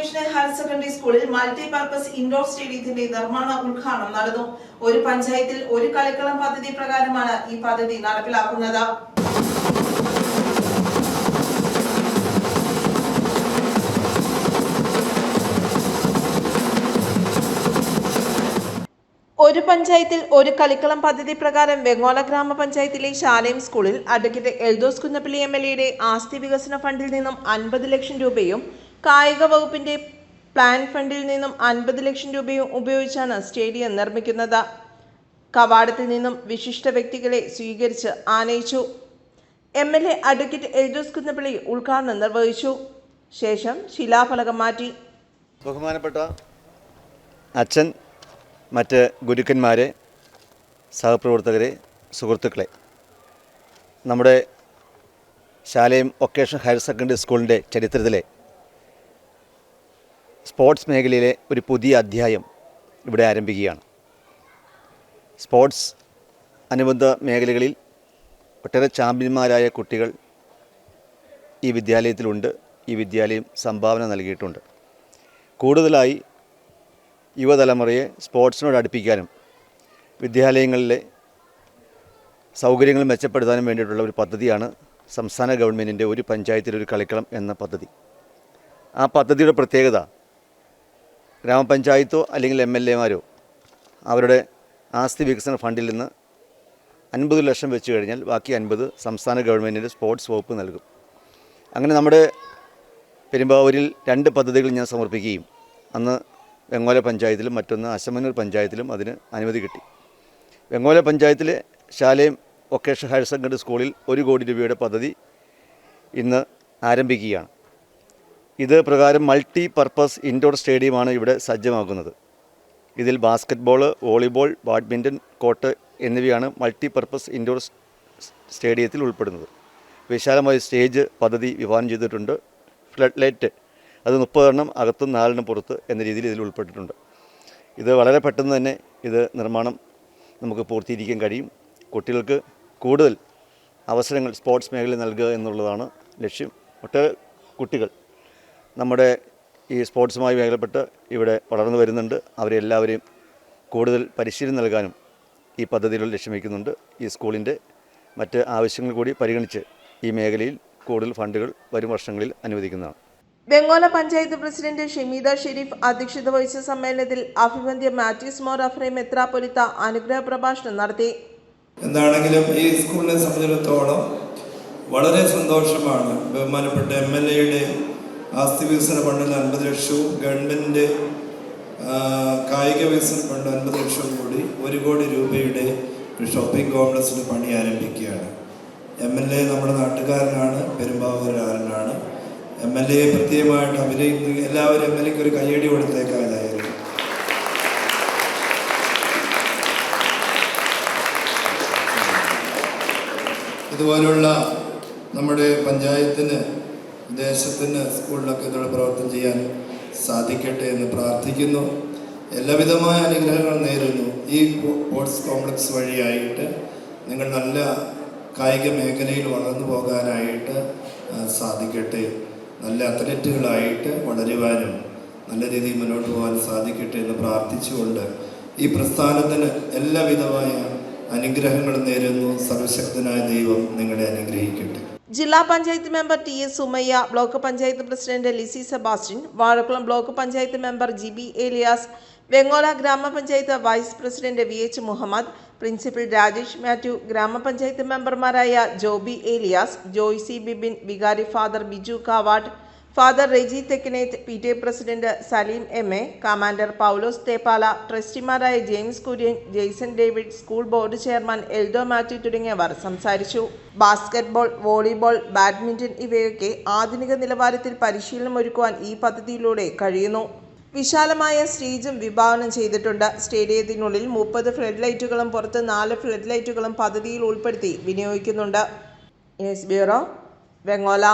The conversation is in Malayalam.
വൊക്കേഷണൽ ഹയർ സെക്കൻഡറി സ്കൂളിൽ മൾട്ടി പർപ്പസ് ഇൻഡോർ സ്റ്റേഡിയത്തിന്റെ നിർമ്മാണ ഉദ്ഘാടനം നടന്നു. ഒരു പഞ്ചായത്തിൽ ഒരു കളിക്കളം പദ്ധതി പ്രകാരമാണ് ഈ പദ്ധതി നടപ്പിലാക്കുന്നത്. ഒരു പഞ്ചായത്തിൽ ഒരു കളിക്കളം പദ്ധതി പ്രകാരം വെങ്ങോല ഗ്രാമപഞ്ചായത്തിലെ ശാലയം സ്കൂളിൽ advocate Eldhose Kunnappilly M L എയുടെ ആസ്തി വികസന ഫണ്ടിൽ നിന്നും അൻപത് ലക്ഷം രൂപയും കായിക വകുപ്പിന്റെ പ്ലാൻ ഫണ്ടിൽ നിന്നും അൻപത് ലക്ഷം രൂപയും ഉപയോഗിച്ചാണ് സ്റ്റേഡിയം നിർമ്മിക്കുന്നത്. കവാടത്തിൽ നിന്നും വിശിഷ്ട വ്യക്തികളെ സ്വീകരിച്ച് ആനയിച്ചു. M L A advocate Eldhose Kunnappilly ഉദ്ഘാടനം നിർവഹിച്ചു. ശേഷം ശിലാഫലകം മാറ്റി. ബഹുമാനപ്പെട്ട അച്ഛൻ മറ്റ് ഗുരുക്കന്മാരെ സഹപ്രവർത്തകരെ സുഹൃത്തുക്കളെ നമ്മുടെ ശാലയം വൊക്കേഷണൽ ഹയർ സെക്കൻഡറി സ്കൂളിന്റെ ചരിത്രത്തിലെ സ്പോർട്സ് മേഖലയിലെ ഒരു പുതിയ അധ്യായം ഇവിടെ ആരംഭിക്കുകയാണ്. സ്പോർട്സ് അനുബന്ധ മേഖലകളിൽ ഒട്ടേറെ ചാമ്പ്യന്മാരായ കുട്ടികൾ ഈ വിദ്യാലയത്തിലുണ്ട്. ഈ വിദ്യാലയം സംഭാവന നൽകിയിട്ടുണ്ട്. കൂടുതലായി യുവതലമുറയെ സ്പോർട്സിനോട് അടുപ്പിക്കാനും വിദ്യാലയങ്ങളിലെ സൗകര്യങ്ങൾ മെച്ചപ്പെടുത്താനും വേണ്ടിയിട്ടുള്ള ഒരു പദ്ധതിയാണ് സംസ്ഥാന ഗവൺമെന്റിന്റെ ഒരു പഞ്ചായത്തിലൊരു കളിക്കളം എന്ന പദ്ധതി. ആ പദ്ധതിയുടെ പ്രത്യേകത ഗ്രാമപഞ്ചായത്തോ അല്ലെങ്കിൽ എം എൽ എമാരോ അവരുടെ ആസ്തി വികസന ഫണ്ടിൽ നിന്ന് അൻപത് ലക്ഷം വെച്ച് കഴിഞ്ഞാൽ ബാക്കി അൻപത് സംസ്ഥാന ഗവൺമെന്റിന്റെ സ്പോർട്സ് വകുപ്പ് നൽകും. അങ്ങനെ നമ്മുടെ പെരുമ്പാവൂരിൽ രണ്ട് പദ്ധതികൾ ഞാൻ സമർപ്പിക്കുകയും അന്ന് വെങ്ങോല പഞ്ചായത്തിലും മറ്റൊന്ന് അശമന്നൂർ പഞ്ചായത്തിലും അതിന് അനുമതി കിട്ടി. വെങ്ങോല പഞ്ചായത്തിലെ ശാലയം വൊക്കേഷണൽ ഹയർ സെക്കൻഡറി സ്കൂളിൽ ഒരു കോടി രൂപയുടെ പദ്ധതി ഇന്ന് ആരംഭിക്കുകയാണ്. ഇത് പ്രകാരം മൾട്ടി പർപ്പസ് ഇൻഡോർ സ്റ്റേഡിയമാണ് ഇവിടെ സജ്ജമാക്കുന്നത്. ഇതിൽ basket ball volleyball badminton court എന്നിവയാണ് മൾട്ടി പർപ്പസ് ഇൻഡോർ സ്റ്റേഡിയത്തിൽ ഉൾപ്പെടുന്നത്. വിശാലമായ സ്റ്റേജ് പദ്ധതി വിഭാവനം ചെയ്തിട്ടുണ്ട്. ഫ്ലഡ് ലൈറ്റ് അത് മുപ്പതെണ്ണം അകത്തും നാലെണ്ണം പുറത്ത് എന്ന രീതിയിൽ ഇതിൽ ഉൾപ്പെട്ടിട്ടുണ്ട്. ഇത് വളരെ പെട്ടെന്ന് തന്നെ ഇത് നിർമ്മാണം നമുക്ക് പൂർത്തീകരിക്കാൻ കഴിയും. കുട്ടികൾക്ക് കൂടുതൽ അവസരങ്ങൾ സ്പോർട്സ് മേഖലയിൽ നൽകുക എന്നുള്ളതാണ് ലക്ഷ്യം. ഒട്ടേറെ കുട്ടികൾ നമ്മുടെ ഈ സ്പോർട്സുമായി മേഖലപ്പെട്ട് ഇവിടെ വളർന്നു വരുന്നുണ്ട്. അവരെല്ലാവരെയും കൂടുതൽ പരിശീലനം നൽകാനും ഈ പദ്ധതിയിലൂടെ ലക്ഷ്യം വയ്ക്കുന്നുണ്ട് ഈ സ്കൂളിന്റെ മറ്റ് ആവശ്യങ്ങൾ കൂടി പരിഗണിച്ച് ഈ മേഖലയിൽ കൂടുതൽ ഫണ്ടുകൾ വരും വർഷങ്ങളിൽ അനുവദിക്കുന്നതാണ്. വെങ്ങോല പഞ്ചായത്ത് പ്രസിഡന്റ് ഷമീദ ഷെരീഫ് അധ്യക്ഷത വഹിച്ച സമ്മേളനത്തിൽ അഭിവന്ദ്യ മാത്യൂസ് മോർ അഫ്രൈം മെത്രാപൊലിത്ത അനുഗ്രഹ പ്രഭാഷണം നടത്തി. എന്താണെങ്കിലും ഈ സ്കൂളിനെ സംബന്ധിച്ചിടത്തോളം വളരെ സന്തോഷമാണ് ബഹുമാനപ്പെട്ട എം എൽ എയുടെ ആസ്തി വികസന ഫണ്ടിൽ അൻപത് ലക്ഷവും ഗവൺമെന്റ് കായിക വികസന ഫണ്ട് അൻപത് ലക്ഷവും കൂടി ഒരു കോടി രൂപയുടെ ഒരു ഷോപ്പിംഗ് കോംപ്ലക്സിന് പണി ആരംഭിക്കുകയാണ്. എം എൽ എ നമ്മുടെ നാട്ടുകാരനാണ് പെരുമ്പാവൂരുകാരനാണ് എം എൽ എ പ്രത്യേകമായിട്ട് അഭിനയിക്കുന്ന എല്ലാവരും എം എൽ എക്ക് ഒരു കയ്യടി കൊടുത്തേക്കാതായിരുന്നു ഇതുപോലുള്ള നമ്മുടെ പഞ്ചായത്തിന് ദേശത്തിന് സ്കൂളിലൊക്കെ ഇതോടെ പ്രവർത്തനം ചെയ്യാൻ സാധിക്കട്ടെ എന്ന് പ്രാർത്ഥിക്കുന്നു. എല്ലാവിധമായ അനുഗ്രഹങ്ങൾ നേരുന്നു. ഈ സ്പോർട്സ് കോംപ്ലക്സ് വഴിയായിട്ട് നിങ്ങൾ നല്ല കായിക മേഖലയിൽ വളർന്നു പോകാനായിട്ട് സാധിക്കട്ടെ. നല്ല അത്ലറ്റുകളായിട്ട് വളരുവാനും നല്ല രീതിയിൽ മുന്നോട്ട് പോകാൻ സാധിക്കട്ടെ എന്ന് പ്രാർത്ഥിച്ചുകൊണ്ട് ഈ പ്രസ്ഥാനത്തിന് എല്ലാവിധമായ അനുഗ്രഹങ്ങളും നേരുന്നു. സർവശക്തനായ ദൈവം നിങ്ങളെ അനുഗ്രഹിക്കട്ടെ. ജില്ലാ panchayat member T S Sumayya block panchayat president Lizy Sebastian Vazhakulam block panchayat member G B Elias Vengola ഗ്രാമപഞ്ചായത്ത് vice president V H Muhammad principal Rajesh Mathew ഗ്രാമപഞ്ചായത്ത് മെമ്പർമാരായ ജോബി ഏലിയാസ് ജോയ്സി ബിബിൻ വികാരി father Biju Kavatt father Reji Thekkineth P T A president Saleem M A commander Paulose Theppala ട്രസ്റ്റിമാരായ James Kurian Jaison David school board chairman Eldho Matty തുടങ്ങിയവർ സംസാരിച്ചു. ബാസ്കറ്റ്ബോൾ വോളിബോൾ ബാഡ്മിന്റൺ ഇവയൊക്കെ ആധുനിക നിലവാരത്തിൽ പരിശീലനം ഒരുക്കുവാൻ ഈ പദ്ധതിയിലൂടെ കഴിയുന്നു. വിശാലമായ സ്റ്റേജും വിഭാവനം ചെയ്തിട്ടുണ്ട്. സ്റ്റേഡിയത്തിനുള്ളിൽ മുപ്പത് ഫ്ലഡ് ലൈറ്റുകളും പുറത്ത് നാല് ഫ്ലഡ് ലൈറ്റുകളും പദ്ധതിയിൽ ഉൾപ്പെടുത്തി വിനിയോഗിക്കുന്നുണ്ട്. News bureau Vengola.